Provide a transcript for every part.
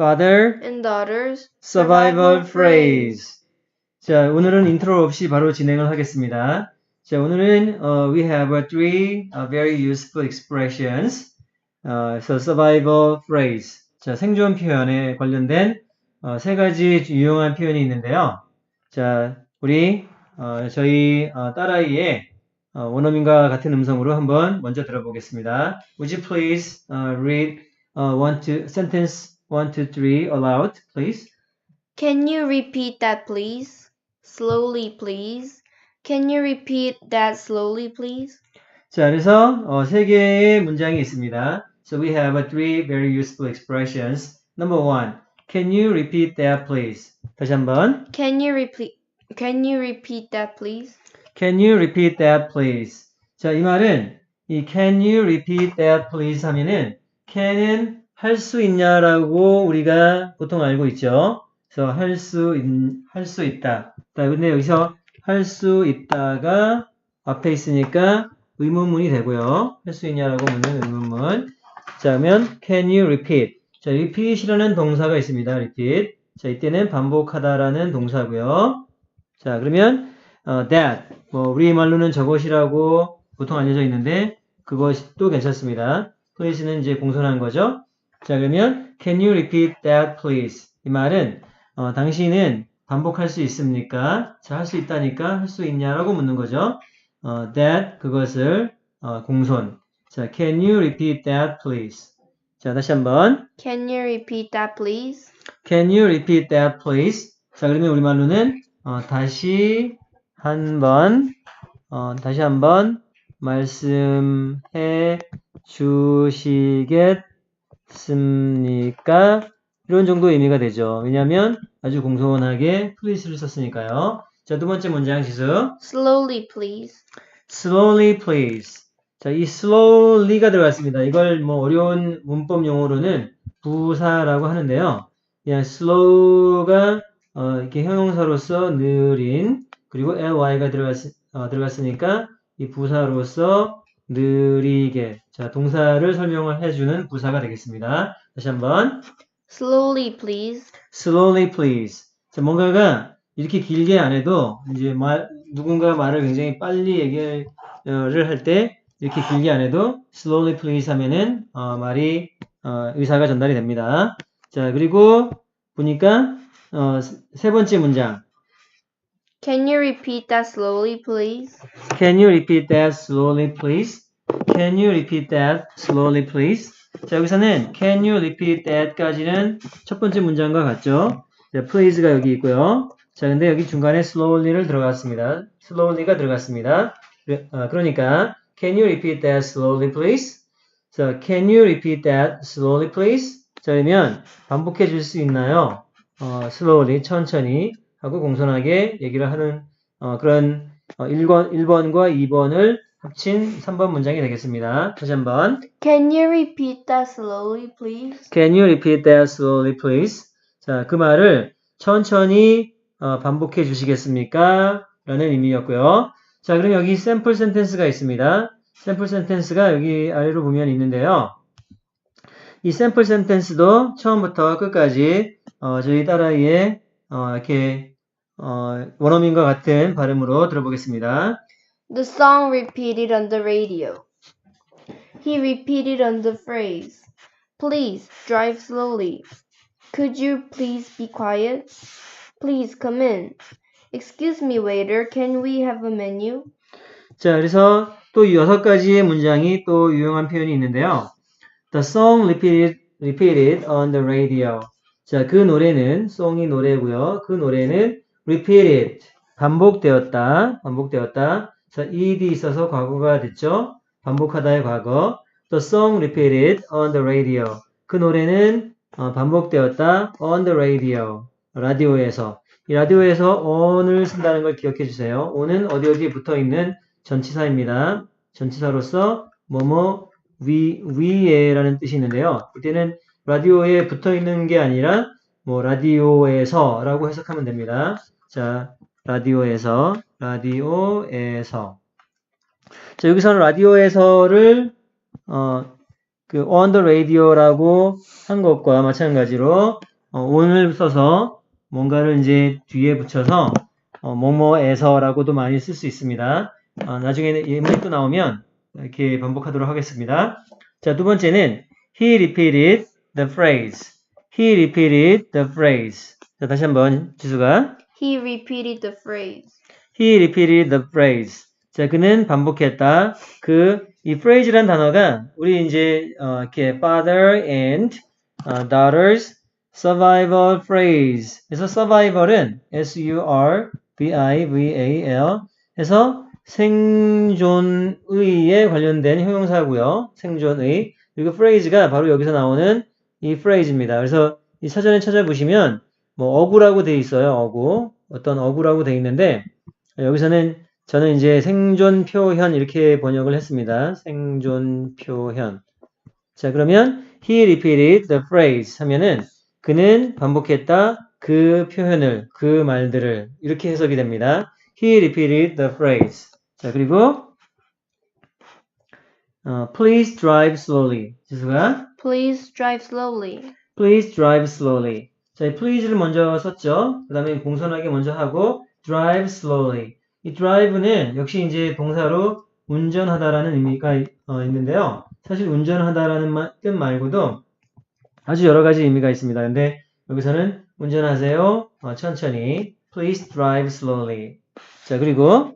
father, and daughters. survival phrase. 자, 오늘은 인트로 없이 바로 진행을 하겠습니다. 자, 오늘은 어, we have uh, three uh, very useful expressions. 어, so survival phrase. 자, 생존 표현에 관련된 어, 세 가지 유용한 표현이 있는데요. 자, 우리 어, 저희 어, 딸아이의 어, 원어민과 같은 음성으로 한번 먼저 들어보겠습니다. Would you please uh, read uh, one to sentence one to three aloud, please? Can you repeat that, please? Slowly, please. Can you repeat that slowly, please? 자, 그래서 어, 세 개의 문장이 있습니다. So we have uh, three very useful expressions. Number one, can you repeat that, please? 다시 한번. Can you repeat? Can you repeat that, please? Can you repeat that, please? 자, 이 말은 이 can you repeat that, please 하면은 can은 할 수 있냐라고 우리가 보통 알고 있죠. 그래서 할 수 할 수 있다. 자, 근데 여기서 할 수 있다가 앞에 있으니까 의문문이 되고요. 할 수 있냐라고 묻는 의문문. 자, 그러면 can you repeat? 자, repeat이라는 동사가 있습니다. repeat. 자, 이때는 반복하다라는 동사고요. 자, 그러면 어, that 뭐 우리 말로는 저것이라고 보통 알려져 있는데 그것이 또 괜찮습니다. please는 이제 공손한 거죠. 자, 그러면 can you repeat that please? 이 말은 어, 당신은 반복할 수 있습니까? 자, 할 수 있다니까 할 수 있냐라고 묻는 거죠. 어, that 그것을 어, 공손. 자, can you repeat that please? 자, 다시 한번. Can you repeat that, please? Can you repeat that please? 자, 그러면 우리말로는 어, 다시 한번 어, 다시 한번 말씀해 주시겠 습니까? 이런 정도 의미가 되죠. 왜냐하면 아주 공손하게 please를 썼으니까요. 자, 두 번째 문장 지수. Slowly, please. slowly please. 자, 이 slowly가 들어갔습니다. 이걸 뭐 어려운 문법 용어로는 부사라고 하는데요. 그냥 slow가 어, 이렇게 형용사로서 느린 그리고 ly가 들어갔, 어, 들어갔으니까 이 부사로서 느리게 자 동사를 설명을 해주는 부사가 되겠습니다. 다시 한번 Slowly, please. slowly please. 자 뭔가가 이렇게 길게 안 해도 이제 말 누군가 말을 굉장히 빨리 얘기를 할 때 이렇게 길게 안 해도 slowly please 하면은 어, 말이 어, 의사가 전달이 됩니다. 자 그리고 보니까 어, 세 번째 문장 Can you repeat that slowly, please? Can you repeat that slowly, please? Can you repeat that slowly, please? 자, 여기서는 can you repeat that까지는 첫 번째 문장과 같죠? 자, please가 여기 있고요. 자, 근데 여기 중간에 slowly를 들어갔습니다. slowly가 들어갔습니다. 어, 그러니까 can you repeat that slowly, please? 자, can you repeat that slowly, please? 자, 그러면 반복해 줄 수 있나요? 어, slowly, 천천히 하고 공손하게 얘기를 하는 어, 그런 어, 1번, 1번과 2번을 합친 3번 문장이 되겠습니다. 다시 한번. Can you repeat that slowly, please? Can you repeat that slowly, please? 자, 그 말을 천천히 어, 반복해 주시겠습니까? 라는 의미였고요. 자, 그럼 여기 샘플 센텐스가 있습니다. 샘플 센텐스가 여기 아래로 보면 있는데요. 이 샘플 센텐스도 처음부터 끝까지 어, 저희 딸아이의 어, 이렇게 어, 원어민과 같은 발음으로 들어보겠습니다. The song repeated on the radio. He repeated on the phrase. Please drive slowly. Could you please be quiet? Please come in. Excuse me, waiter. Can we have a menu? 자, 그래서 또 여섯 가지의 문장이 또 유용한 표현이 있는데요. The song repeated, repeated on the radio. 자, 그 노래는, song이 노래고요. 그 노래는 repeated, 반복되었다, 반복되었다. 자, ed 있어서 과거가 됐죠. 반복하다의 과거. The song repeated on the radio. 그 노래는 어, 반복되었다 on the radio. 라디오에서. 이 라디오에서 on을 쓴다는 걸 기억해 주세요. on은 어디 어디에 붙어 있는 전치사입니다. 전치사로서 뭐뭐 위 위에라는 뜻이 있는데요. 이때는 라디오에 붙어 있는 게 아니라 뭐 라디오에서라고 해석하면 됩니다. 자, 라디오에서 라디오에서 자, 여기서는 라디오에서를 어, 그 on the radio라고 한 것과 마찬가지로 어, on을 써서 뭔가를 이제 뒤에 붙여서 어, 뭐뭐에서라고도 많이 쓸 수 있습니다. 어, 나중에 예문이 또 나오면 이렇게 반복하도록 하겠습니다. 자, 두 번째는 he repeated the phrase. he repeated the phrase. 자, 다시 한번 지수가 He repeated the phrase. he repeated the phrase. 자, 그는 반복했다. 그, 이 phrase란 단어가 우리 이제, 어, 이렇게 father and 어, daughter's survival phrase. 그래서 survival은 S-U-R-V-I-V-A-L 해서 생존의에 관련된 형용사고요. 생존의. 그리고 phrase가 바로 여기서 나오는 이 phrase입니다. 그래서 이 사전에 찾아보시면 뭐 어구라고 돼 있어요. 어구. 어떤 어구라고 돼 있는데 여기서는 저는 이제 생존 표현 이렇게 번역을 했습니다. 생존 표현. 자, 그러면 he repeated the phrase 하면은 그는 반복했다 그 표현을 그 말들을 이렇게 해석이 됩니다. He repeated the phrase. 자, 그리고 어, please drive slowly. 지수가 Please drive slowly. please drive slowly. 자, 이 please를 먼저 썼죠. 그 다음에 공손하게 먼저 하고 drive slowly. 이 drive는 역시 이제 동사로 운전하다라는 의미가 어, 있는데요. 사실 운전하다라는 마- 뜻 말고도 아주 여러 가지 의미가 있습니다. 근데 여기서는 운전하세요. 어, 천천히. Please drive slowly. 자, 그리고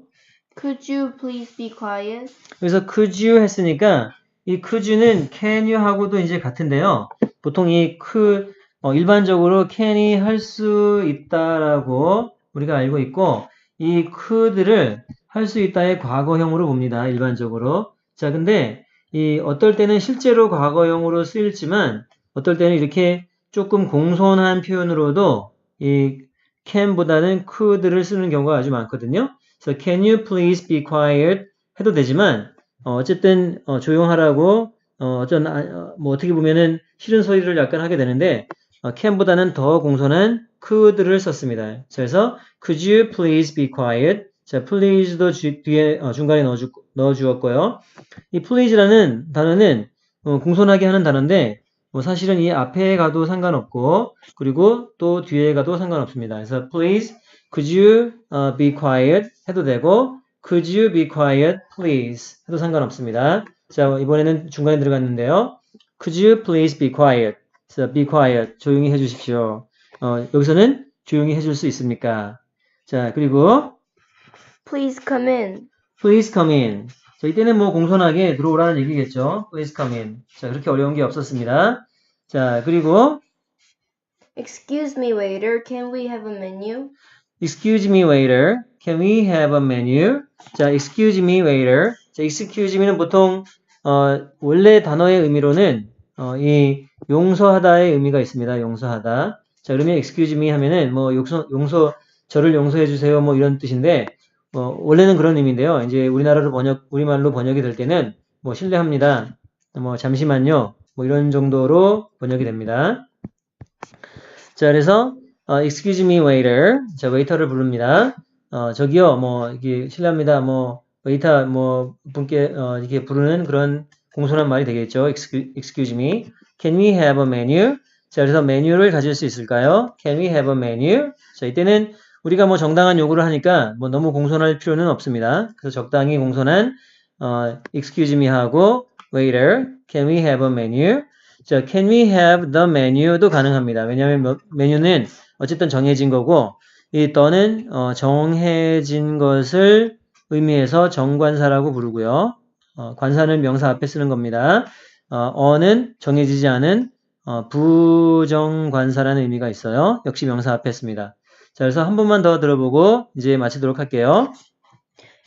Could you please be quiet? 여기서 could you 했으니까 이 could you는 can you 하고도 이제 같은데요. 보통 이 could 어, 일반적으로 can이 할 수 있다라고 우리가 알고 있고 이 could를 할 수 있다의 과거형으로 봅니다. 일반적으로. 자, 근데 이 어떨 때는 실제로 과거형으로 쓰일지만 어떨 때는 이렇게 조금 공손한 표현으로도 이 can보다는 could를 쓰는 경우가 아주 많거든요. 그래서 can you please be quiet 해도 되지만 어, 어쨌든 어, 조용하라고 어, 어쩐 아, 어, 뭐 어떻게 보면은 싫은 소리를 약간 하게 되는데 어, can보다는 더 공손한 could를 썼습니다. 그래서 could you please be quiet? 자, please도 주- 뒤에 어, 중간에 넣어주, 넣어주었고요. 이 please라는 단어는 어, 공손하게 하는 단어인데 뭐 사실은 이 앞에 가도 상관없고 그리고 또 뒤에 가도 상관없습니다. 그래서 please could you uh, be quiet 해도 되고 could you be quiet please 해도 상관없습니다. 자 이번에는 중간에 들어갔는데요. could you please be quiet? 그래서 be quiet 조용히 해주십시오. 어, 여기서는 조용히 해줄 수 있습니까? 자 그리고 Please come in. please come in. 자, 이때는 뭐 공손하게 들어오라는 얘기겠죠. please come in. 자, 그렇게 어려운 게 없었습니다. 자, 그리고 Excuse me, waiter. Can we have a menu? Excuse me waiter. Can we have a menu? 자, excuse me waiter. 자, excuse me는 보통 어, 원래 단어의 의미로는 어, 이 용서하다의 의미가 있습니다. 용서하다. 자, 그러면 excuse me 하면은 뭐 용서, 용서 저를 용서해 주세요. 뭐 이런 뜻인데 어, 원래는 그런 의미인데요. 이제 우리나라로 번역 우리말로 번역이 될 때는 뭐 실례합니다. 뭐 잠시만요. 뭐 이런 정도로 번역이 됩니다. 자, 그래서 어, excuse me waiter. 자, 웨이터를 부릅니다. 어, 저기요. 뭐 이게 실례합니다. 뭐 웨이터 뭐 분께 어, 이렇게 부르는 그런 공손한 말이 되겠죠. excuse, me. Can we have a menu? 자, 그래서 메뉴를 가질 수 있을까요? Can we have a menu? 자, 이때는 우리가 뭐 정당한 요구를 하니까 뭐 너무 공손할 필요는 없습니다. 그래서 적당히 공손한 어, excuse me 하고 waiter, can we have a menu? 자, can we have the menu도 가능합니다. 왜냐하면 뭐- 메뉴는 어쨌든 정해진 거고 이 더는 어, 정해진 것을 의미해서 정관사라고 부르고요. 어, 관사는 명사 앞에 쓰는 겁니다. 어, 어는 정해지지 않은 어, 부정관사라는 의미가 있어요. 역시 명사 앞에 씁니다. 자, 그래서 한 번만 더 들어보고 이제 마치도록 할게요.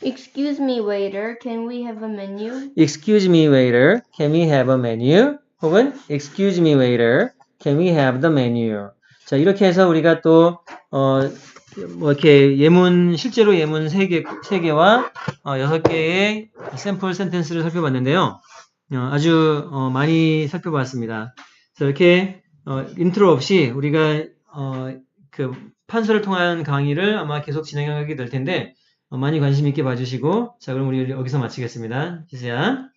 Excuse me, waiter. Can we have a menu? Excuse me, waiter. Can we have a menu? 혹은 Excuse me, waiter. Can we have the menu? 자, 이렇게 해서 우리가 또, 어, 뭐 이렇게 예문, 실제로 예문 3개, 3개와 어, 6개의 샘플 센텐스를 살펴봤는데요. 어, 아주 어, 많이 살펴봤습니다. 그래서 이렇게 어, 인트로 없이 우리가 어, 그 판서를 통한 강의를 아마 계속 진행하게 될 텐데 어, 많이 관심 있게 봐주시고 자 그럼 우리 여기서 마치겠습니다. 지수야.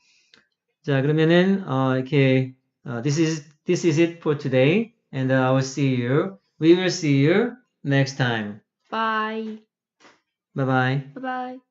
자, 그러면은 어, 이렇게 어, this is this is it for today, and uh, I will see you. We will see you next time. Bye. Bye bye. Bye bye.